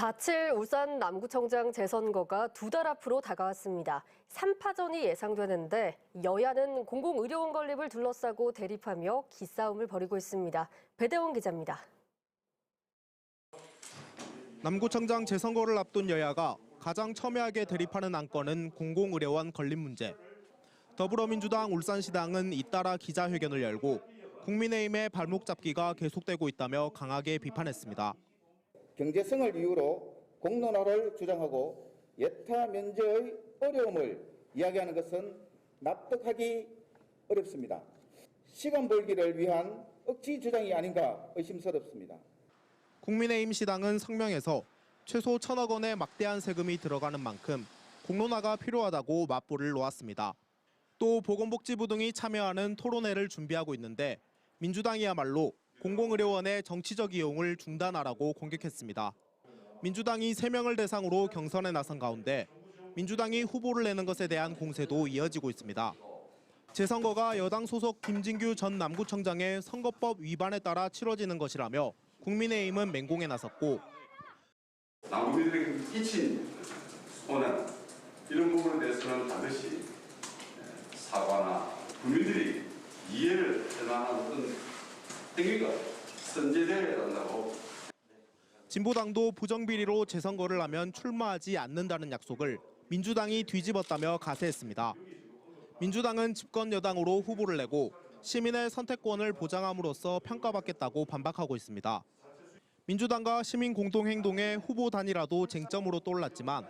4.7 울산 남구청장 재선거가 두 달 앞으로 다가왔습니다. 3파전이 예상되는데 여야는 공공의료원 건립을 둘러싸고 대립하며 기싸움을 벌이고 있습니다. 배대원 기자입니다. 남구청장 재선거를 앞둔 여야가 가장 첨예하게 대립하는 안건은 공공의료원 건립 문제. 더불어민주당 울산시당은 잇따라 기자회견을 열고 국민의힘의 발목 잡기가 계속되고 있다며 강하게 비판했습니다. 경제성을 이유로 공론화를 주장하고 예타 면제의 어려움을 이야기하는 것은 납득하기 어렵습니다. 시간 벌기를 위한 억지 주장이 아닌가 의심스럽습니다. 국민의힘 시당은 성명에서 최소 천억 원의 막대한 세금이 들어가는 만큼 공론화가 필요하다고 맞불을 놓았습니다. 또 보건복지부 등이 참여하는 토론회를 준비하고 있는데 민주당이야말로 공공의료원의 정치적 이용을 중단하라고 공격했습니다. 민주당이 3명을 대상으로 경선에 나선 가운데 민주당이 후보를 내는 것에 대한 공세도 이어지고 있습니다. 재선거가 여당 소속 김진규 전 남구청장의 선거법 위반에 따라 치러지는 것이라며 국민의힘은 맹공에 나섰고 남국민들에게 끼친 오는 이런 부분에 대해서는 반드시 사과나 국민들이 이해를 어떤 진보당도 부정비리로 재선거를 하면 출마하지 않는다는 약속을 민주당이 뒤집었다며 가세했습니다. 민주당은 집권 여당으로 후보를 내고 시민의 선택권을 보장함으로써 평가받겠다고 반박하고 있습니다. 민주당과 시민 공동행동의 후보 단일화도 쟁점으로 떠올랐지만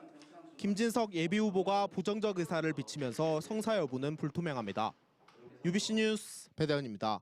김진석 예비후보가 부정적 의사를 비치면서 성사 여부는 불투명합니다. UBC 뉴스 배대현입니다.